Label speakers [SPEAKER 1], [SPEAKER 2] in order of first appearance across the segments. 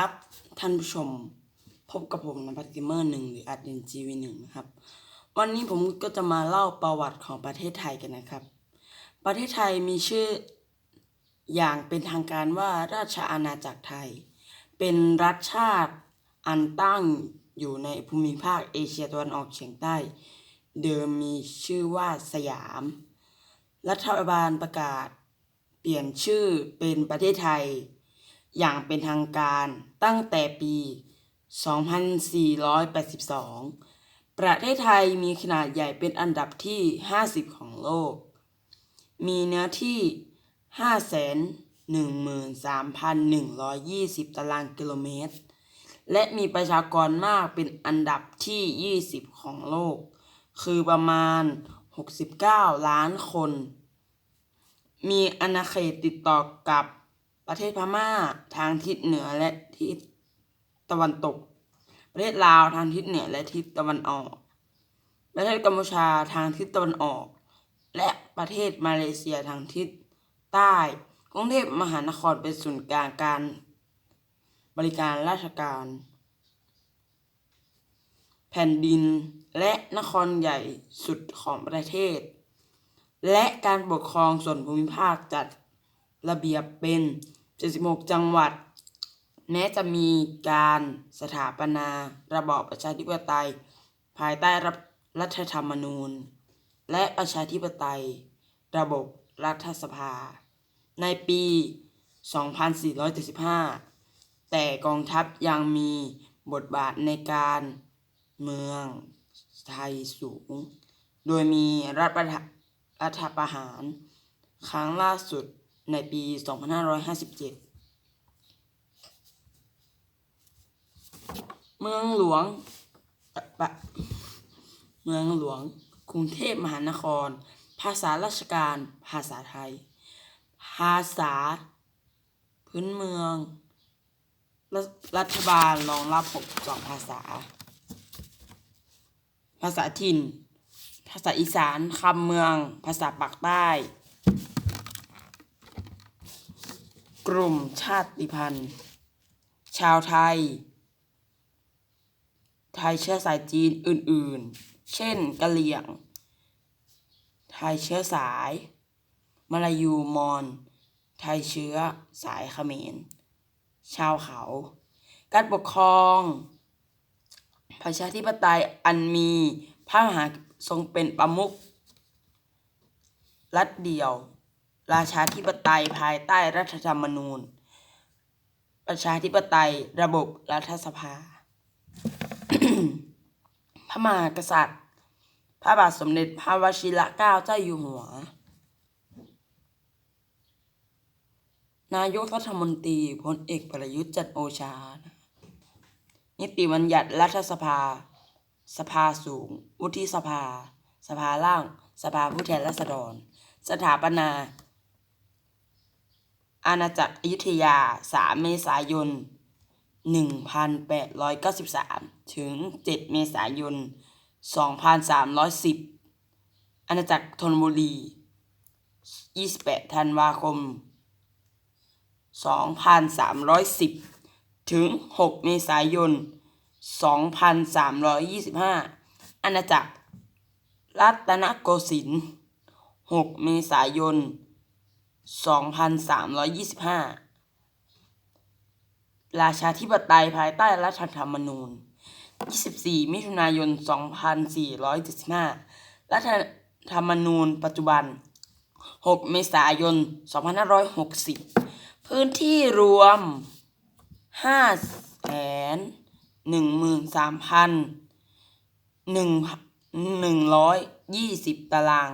[SPEAKER 1] ครับท่านผู้ชมพบกับผมนภัทรเกมเมอร์หนึ่งหรืออาร์ดินจีวีหนึ่งนะครับ วันนี้ผมก็จะมาเล่าประวัติของประเทศไทยกันนะครับ ประเทศไทยมีชื่ออย่างเป็นทางการว่าราชอาณาจักรไทย เป็นรัฐชาติอันตั้งอยู่ในภูมิภาคเอเชียตะวันออกเฉียงใต้ เดิมมีชื่อว่าสยาม รัฐบาลประกาศ เปลี่ยนชื่อเป็นประเทศไทย อย่างเป็นทางการตั้งแต่ปี 2482 ประเทศไทยมีขนาดใหญ่เป็นอันดับที่ 50 ของโลก มีเนื้อที่ 513,120 ตารางกิโลเมตร และมีประชากรมากเป็นอันดับที่ 20 ของโลก คือประมาณ 69 ล้านคน มีอาณาเขตติดต่อกับ ประเทศพม่าทางทิศเหนือและทิศตะวันตก ประเทศลาวทางทิศเหนือและทิศตะวันออก ประเทศกัมพูชาทางทิศตะวันออก และประเทศมาเลเซียทางทิศใต้ กรุงเทพมหานครเป็นศูนย์กลางการบริการราชการ แผ่นดินและนครใหญ่สุดของประเทศ และการปกครองส่วนภูมิภาคจัดระเบียบเป็น 76 จังหวัด แม้จะมีการสถาปนาระบอบประชาธิปไตย ภายใต้รัฐรัฐธรรมนูญ และประชาธิปไตย ระบบรัฐสภา ในปี 2475 แต่กองทัพยังมีบทบาทในการเมืองไทยสูง โดยมีรัฐประหารรัฐประหารครั้งล่าสุด ในปี 2557 เมืองหลวงปะเมืองหลวง กรุงเทพมหานคร ภาษาราชการ ภาษาไทย ภาษา พื้นเมืองรัฐรัฐบาลรองรับ 62 ภาษา ภาษาถิ่น ภาษาอีสาน คำเมือง ภาษาปากใต้ กลุ่มชาติพันธุ์ ชาวไทย ไทยเชื้อสายจีนอื่นๆ เช่นกะเหรี่ยง ไทยเชื้อสายมลายูมอญไทยเชื้อสายเขมร ชาวเขา การปกครองประชาธิปไตยอันมีพระมหาทรงเป็นประมุขรัฐเดียว ราชาธิปไตยภายใต้รัฐธรรมนูญ ประชาธิปไตยระบบรัฐสภา พระมหากษัตริย์ พระบาทสมเด็จพระวชิรเกล้าเจ้าอยู่หัว นายกรัฐมนตรีพลเอกประยุทธ์จันโอชา นิติบัญญัติรัฐสภา สภาสูง วุฒิสภา สภาล่าง สภาผู้แทนราษฎร สถาปนา อาณาจักรอยุธยา 3 เมษายน 1893 ถึง 7 เมษายน 2310 อาณาจักรธนบุรี 28 ธันวาคม 2310 ถึง 6 เมษายน 2325 อาณาจักรรัตนโกสินทร์ 6 เมษายน 2325 ราชาธิปไตยภายใต้รัฐธรรมนูญ 24 มิถุนายน 2475 รัฐธรรมนูญปัจจุบัน 6 เมษายน 2560 พื้นที่รวม 5 แสน13,120ตาราง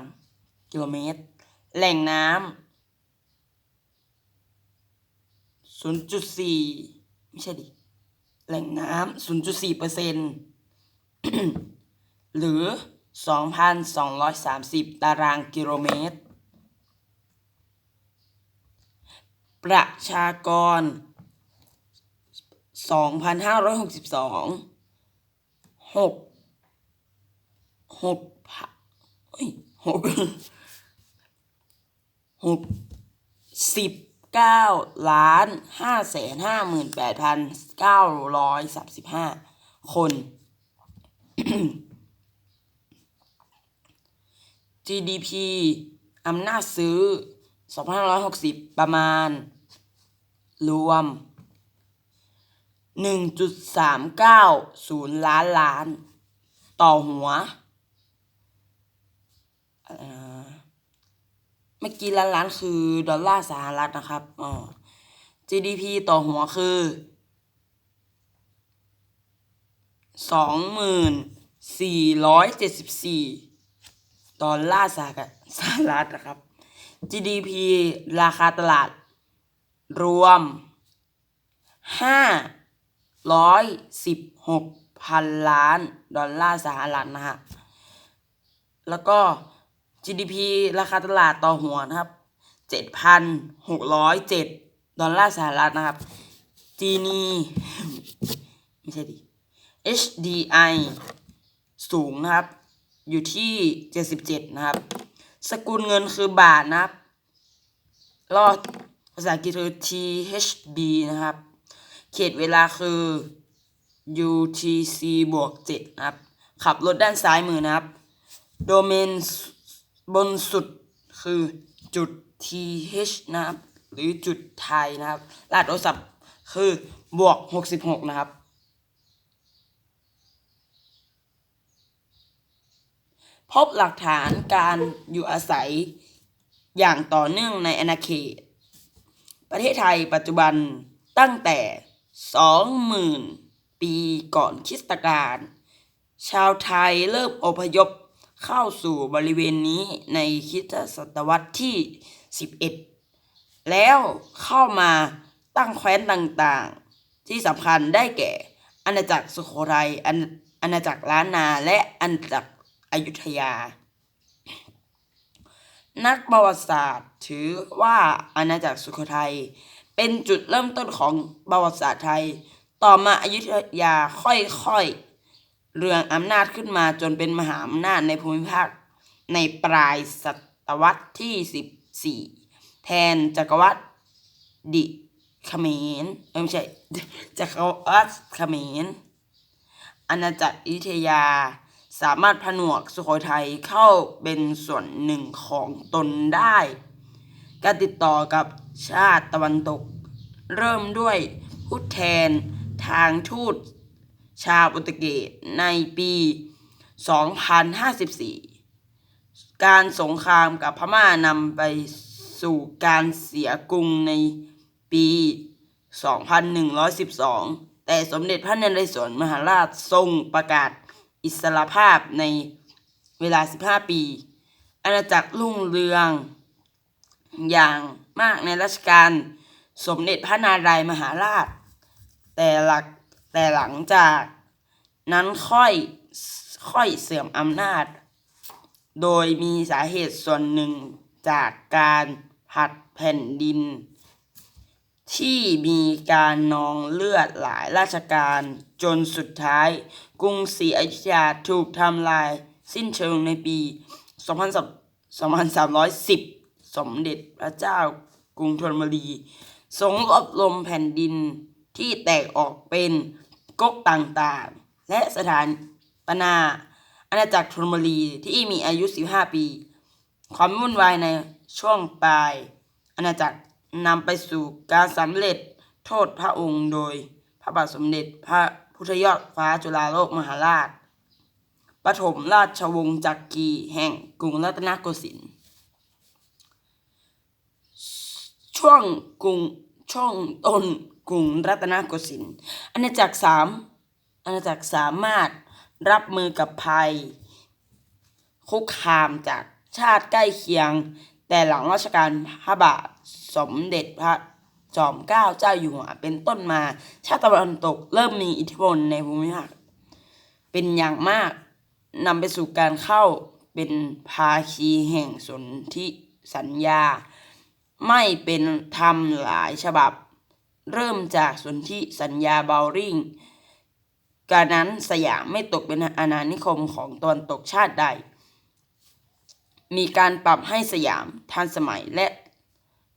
[SPEAKER 1] กิโลเมตร แหล่งน้ำ 0.4 ไม่ใช่ดิ แหล่งน้ำ0.4เปอร์เซ็นต์หรือ 2,230 ตารางกิโลเมตร ประชากร 2,562 6 6พันเอ้ย6 6 10 เก้าล้านห้าแสนห้าหมื่นแปดพันเก้าร้อยสามสิบห้าคน GDP อำนาจซื้อ 2560 ประมาณ รวม 1.390 ล้านล้าน ต่อหัวอ่อ เมื่อกี้ล้านล้านคือดอลลาร์สหรัฐนะครับอ๋อ GDP ต่อหัวคือสองหมื่นสี่ร้อยเจ็ดสิบสี่ดอลลาร์สหรัฐสหรัฐนะครับ GDP ราคาตลาด รวมห้าร้อยสิบหกพันล้าน ดอลลาร์สหรัฐนะฮะ แล้วก็ GDP ราคาตลาดต่อหัวนะครับเจ็ดพันหกร้อยเจ็ดดอลลาร์สหรัฐนะครับ จีนีไม่ใช่ดิ HDI สูงนะครับ อยู่ที่ 77 นะครับ สกุลเงินคือบาทนะครับรอดภาษาอังกฤษคือ THB นะครับ เขตเวลาคือ UTC บวก7นะครับ ขับรถด้านซ้ายมือนะครับโดเมน บนสุดคือจุด th นะครับ หรือจุดไทยนะครับรหัสโทรศัพท์คือบวก 66 นะครับ พบหลักฐานการอยู่อาศัยอย่างต่อเนื่องในอาณาเขต ประเทศไทยปัจจุบันตั้งแต่ 20,000 ปีก่อนคริสตกาลชาวไทยเริ่มอพยพ เข้าสู่บริเวณนี้ในคริสตศตวรรษที่ 11 แล้วเข้ามาตั้งแคว้นต่างๆ ที่สำคัญได้แก่ อาณาจักรสุโขทัยอาณาจักรล้านนาและอาณาจักรอยุธยา นักประวัติศาสตร์ถือว่าอาณาจักรสุโขทัยเป็นจุดเริ่มต้นของประวัติศาสตร์ไทย ต่อมาอยุธยาค่อยๆ เรืองอำนาจขึ้นมาจนเป็นมหาอำนาจในภูมิภาคในปลายศตวรรษที่14แทนจักรวรรดิเขมรเอ้ยไม่ใช่จักรวรรดิเขมรอาณาจักรอยุธยาสามารถผนวกสุโขทัยเข้าเป็นส่วนหนึ่งของตนได้ การติดต่อกับชาติตะวันตก เริ่มด้วยผู้แทนทางทูต ชาวโปรตุเกสในปี 2054 การสงครามกับพม่านำไปสู่การเสียกรุงในปี 2112 แต่สมเด็จพระนเรศวรมหาราชทรงประกาศอิสรภาพในเวลา 15 ปี อาณาจักรรุ่งเรืองอย่างมากในรัชกาลสมเด็จพระนารายณ์มหาราช แต่หลัก แต่หลังจากนั้นค่อยค่อยเสื่อมอำนาจ โดยมีสาเหตุส่วนหนึ่งจากการผัดแผ่นดิน ที่มีการนองเลือดหลายราชการจนสุดท้าย กรุงศรีอยุธยาถูกทำลายสิ้นเชิงในปี 2310 สมเด็จพระเจ้ากรุงธนบุรีทรงรวบรวมแผ่นดินที่แตกออกเป็น ก๊กต่างๆ และสถานปนาอาณาจักรธนบุรีที่มีอายุ 15 ปี ความวุ่นวายในช่วงปลายอาณาจักรนำไปสู่การสำเร็จโทษพระองค์โดยพระบาทสมเด็จพระพุทธยอดฟ้าจุฬาโลกมหาราช ปฐมราชวงศ์จักรีแห่งกรุงรัตนโกสินทร์ ช่วงกรุงช่วงต้น กรุงรัตนโกสินทร์อาณาจักรสามอาณาจักรสามารถรับมือกับภัย คุกคามจากชาติใกล้เคียง แต่หลังรัชกาลพระบาทสมเด็จพระจอมเกล้าเจ้าอยู่หัวเป็นต้นมา ชาติตะวันตกเริ่มมีอิทธิพลในภูมิภาคเป็นอย่างมากนำไปสู่การเข้าเป็นภาคีแห่งสนธิสัญญา ไม่เป็นธรรมหลายฉบับ เริ่มจากสนธิสัญญาเบลริงการนั้นสยามไม่ตกเป็นอาณานิคมของตะวันตกชาติใด มีการปรับให้สยามทันสมัยและ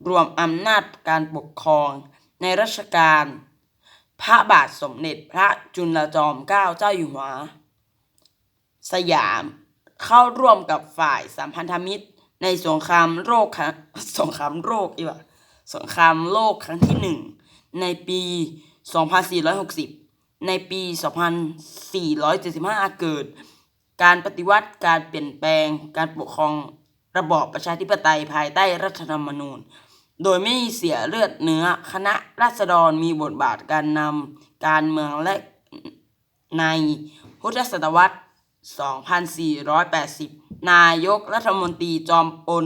[SPEAKER 1] รวมอำนาจการปกครองในรัชกาลพระบาทสมเด็จพระจุลจอมเกล้าเจ้าอยู่หัว สยามเข้าร่วมกับฝ่ายสัมพันธมิตรในสงครามโรคครั้งสงครามโรคอีกว่าสงครามโลกครั้งที่หนึ่ง ในปี 2460 ในปี 2475เกิด การปฏิวัติการเปลี่ยนแปลง การปกครองระบอบประชาธิปไตยภายใต้รัฐธรรมนูญ โดยไม่เสียเลือดเนื้อคณะราษฎรมีบทบาทการนำการเมืองและในพุทธศตวรรษ 2480 นายกรัฐมนตรีจอมพล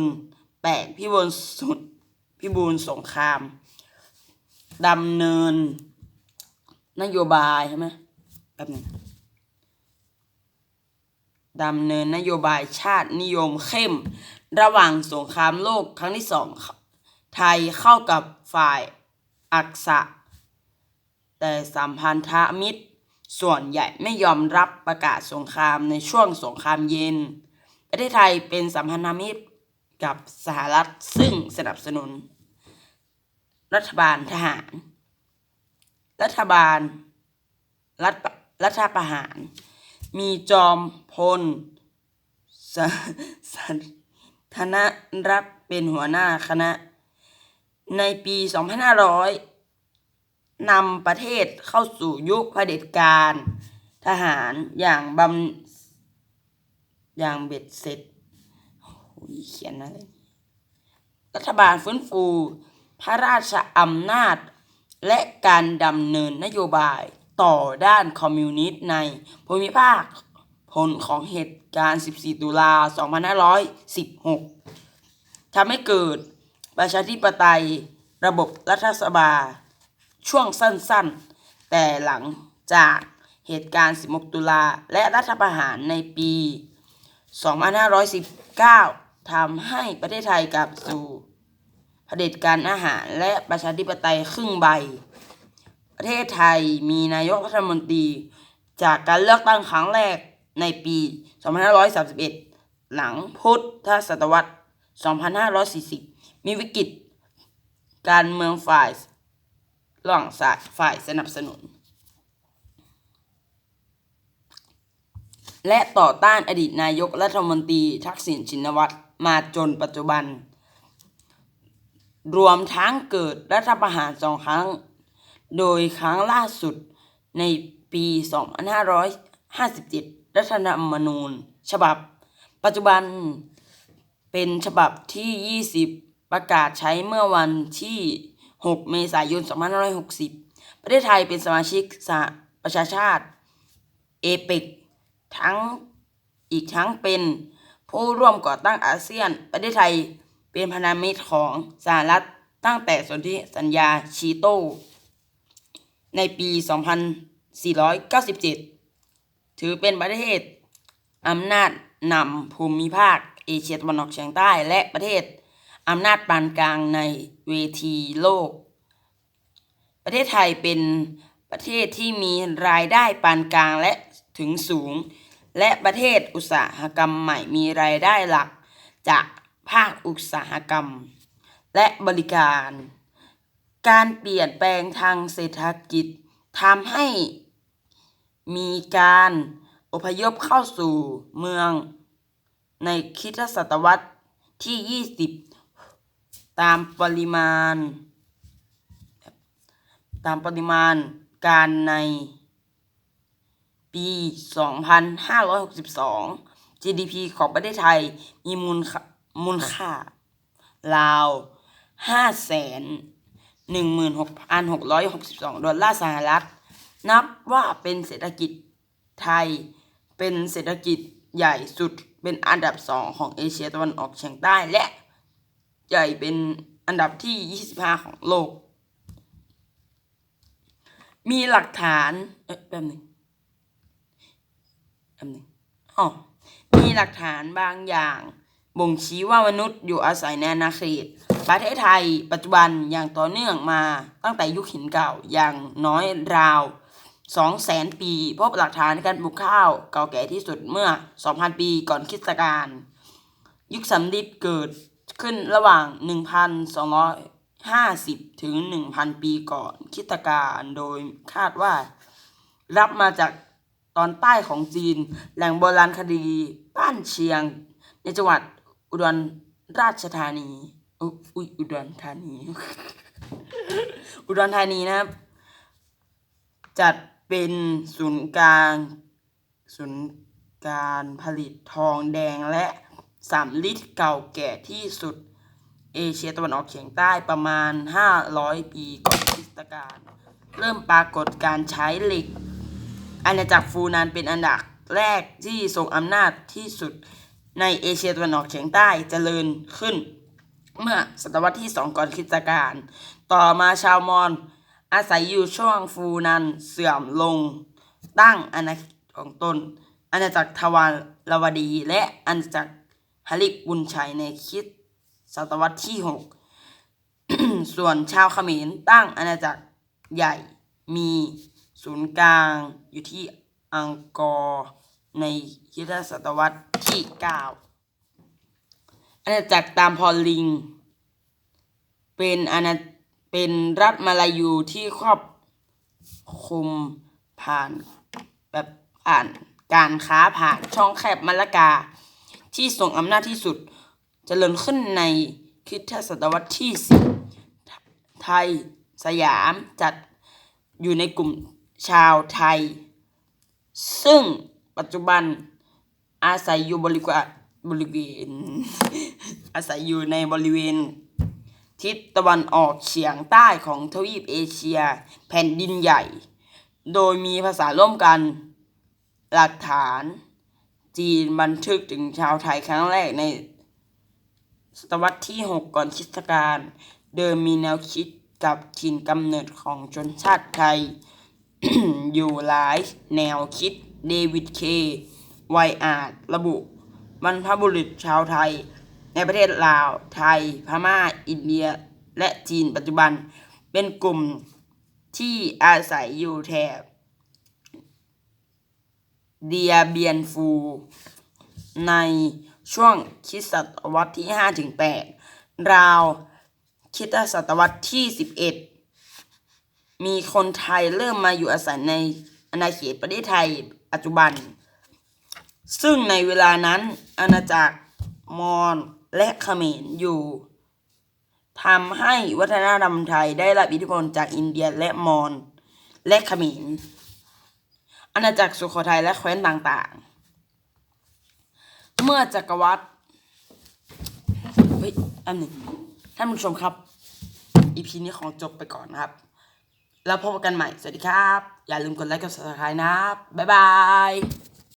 [SPEAKER 1] แปลกพิบูลสุดพิบูลสงคราม ดำเนิน นโยบายใช่ไหมแป๊บนึงดำเนินนโยบายชาตินิยมเข้ม ระหว่างสงครามโลกครั้งที่สองไทยเข้ากับฝ่ายอักษะ แต่สัมพันธมิตรส่วนใหญ่ไม่ยอมรับประกาศสงครามในช่วงสงครามเย็น ประเทศไทยเป็นสัมพันธมิตรกับสหรัฐซึ่งสนับสนุน รัฐบาลทหาร รัฐบาล รัฐรัฐประหาร มีจอมพลสสันธนรัฐเป็นหัวหน้าคณะ ในปี 2500นำประเทศเข้าสู่ยุคเผด็จการทหารอย่างบำอย่างเบ็ดเสร็จเขียนอะไรรัฐบาลฟื้นฟู พระราชอำนาจ และการดำเนินนโยบายต่อด้านคอมมิวนิสต์ในภูมิภาคผลของเหตุการณ์ 14 ตุลา 2516 ทำให้เกิดประชาธิปไตยระบบรัฐสภาช่วงสั้นๆ แต่หลังจากเหตุการณ์ 16 ตุลา และรัฐประหารในปี 2519 ทำให้ประเทศไทยกลับสู่ เผด็จการอาหารและประชาธิปไตยครึ่งใบ ประเทศไทยมีนายกรัฐมนตรี จากการเลือกตั้งครั้งแรกในปี 2531 หลังพุทธศตวรรษ 2540 มีวิกฤตการเมืองฝ่ายระหว่างสายฝ่ายสนับสนุน และต่อต้านอดีตนายกรัฐมนตรีทักษิณชินวัตรมาจนปัจจุบัน รวมทั้งเกิดรัฐประหารสองครั้ง โดยครั้งล่าสุดในปี 2557 รัฐธรรมนูญ ฉบับ ปัจจุบันเป็นฉบับที่ 20 ประกาศใช้เมื่อวันที่ 6 เมษายน 2560 ประเทศไทยเป็นสมาชิกสหประชาชาติ เอเปกทั้งอีกทั้งเป็นผู้ร่วมก่อตั้งอาเซียน ประเทศไทย เป็นพันธมิตรของสหรัฐตั้งแต่สนธิสัญญาชีโต ในปี 2497 ถือเป็นประเทศอำนาจนำภูมิภาคเอเชียตะวันออกเฉียงใต้และประเทศอำนาจปานกลางในเวทีโลก ประเทศไทยเป็นประเทศที่มีรายได้ปานกลางและถึงสูง และประเทศอุตสาหกรรมใหม่มีรายได้หลัก จาก ภาคอุตสาหกรรม และบริการ การเปลี่ยนแปลงทางเศรษฐกิจทำให้มีการอพยพเข้าสู่เมืองในคริสตศตวรรษที่ 20 ตามปริมาณ ตามปริมาณการในปี 2562 GDP ของประเทศไทยมีมูลค่า มูลค่าราว5แสน16,662ดอลลาร์สหรัฐ นับว่าเป็นเศรษฐกิจไทย เป็นเศรษฐกิจใหญ่สุด เป็นอันดับสองของเอเชียตะวันออกเฉียงใต้และใหญ่เป็นอันดับที่ 25 ของโลก มีหลักฐาน เอ๊ะแป๊บหนึงแป๊บหนึงอ๋อมีหลักฐานบางอย่าง บ่งชี้ว่ามนุษย์อยู่อาศัยในอาณาเขตประเทศไทย ปัจจุบันอย่างต่อเนื่องมาตั้งแต่ยุคหินเก่าอย่างน้อยราว200,000ปี พบหลักฐานการปลูกข้าวเก่าแก่ที่สุดเมื่อ 2,000 ปีก่อนคริสตกาลยุคสำริดเกิดขึ้นระหว่าง 1,250 ถึง 1,000 ปีก่อนคริสตกาลโดยคาดว่า รับมาจากตอนใต้ของจีน แหล่งโบราณคดีบ้านเชียง ในจังหวัด อุดรราชธานีอุ๊ยอุดรธานี อุดรธานีนะครับ จัดเป็นศูนย์กลางศูนย์การผลิตทองแดงและสำลิดเก่าแก่ที่สุด เอเชียตะวันออกเฉียงใต้ประมาณ 500 ปีก่อนคริสตกาลเริ่มปรากฏการใช้เหล็กอาณาจักรฟูนานเป็นอันดับแรกที่ทรงอำนาจที่สุด ในเอเชียตะวันออกเฉียงใต้เจริญขึ้น เมื่อศตวรรษที่2ก่อนคริสตกาลต่อมาชาวมอญอาศัยอยู่ช่วงฟูนันเสื่อมลงตั้งอาณาของตนอาณาจักรทวารวดี และอาณาจักรฮริบุญชัยในคิดศตวรรษที่ 6 ส่วนชาวเขมรตั้งอาณาจักรใหญ่มีศูนย์กลางอยู่ที่อังกอร์ในคิดศตวรรษ ที่9อาณาจักรตามพอลลิง เป็นอาณาเป็นรัฐมาลายูที่ครอบคุมผ่านแบบผ่านการค้าผ่านช่องแคบมาลากา ที่ทรงอำนาจที่สุดจเจริญขึ้นในคริสตศตวรรษที่สิบไทยสยามจัดอยู่ในกลุ่มชาวไทย ซึ่งปัจจุบัน อาศัยอยู่บริเวณบริเวณ อาศัยอยู่ในบริเวณ ทิศตะวันออกเฉียงใต้ของทวีปเอเชีย แผ่นดินใหญ่ โดยมีภาษาร่วมกัน หลักฐาน จีนบันทึกถึงชาวไทยครั้งแรกในศตวรรษที่ 6 ก่อนคริสตกาลเดิมมีแนวคิดกับถิ่นกำเนิดของชนชาติไทย อยู่หลายแนวคิดเดวิดเค ไวอาร์ดระบุบรรพบุรุษชาวไทย ในประเทศลาว ไทย พม่า อินเดีย และจีนปัจจุบัน เป็นกลุ่มที่อาศัยอยู่แถบเดียเบียนฟู ในช่วงคริสตศตวรรษที่ 5 ถึง 8 ราวคริสตศตวรรษที่ 11 มีคนไทยเริ่มมาอยู่อาศัยในอาณาเขตประเทศไทยปัจจุบัน ซึ่งในเวลานั้นอาณาจักรมอญและเขมรอยู่ทำให้วัฒนธรรมไทยได้รับอิทธิพลจากอินเดียและมอญและเขมรอาณาจักรสุโขทัยและแคว้นต่างๆ เมื่อจักรวรรดิเฮ้ยอันหนึ่งท่านผู้ชมครับอีพีนี้ของจบไปก่อนนะครับ แล้วพบกันใหม่ สวัสดีครับ อย่าลืมกดไลค์กด subscribe นะบ๊ายบาย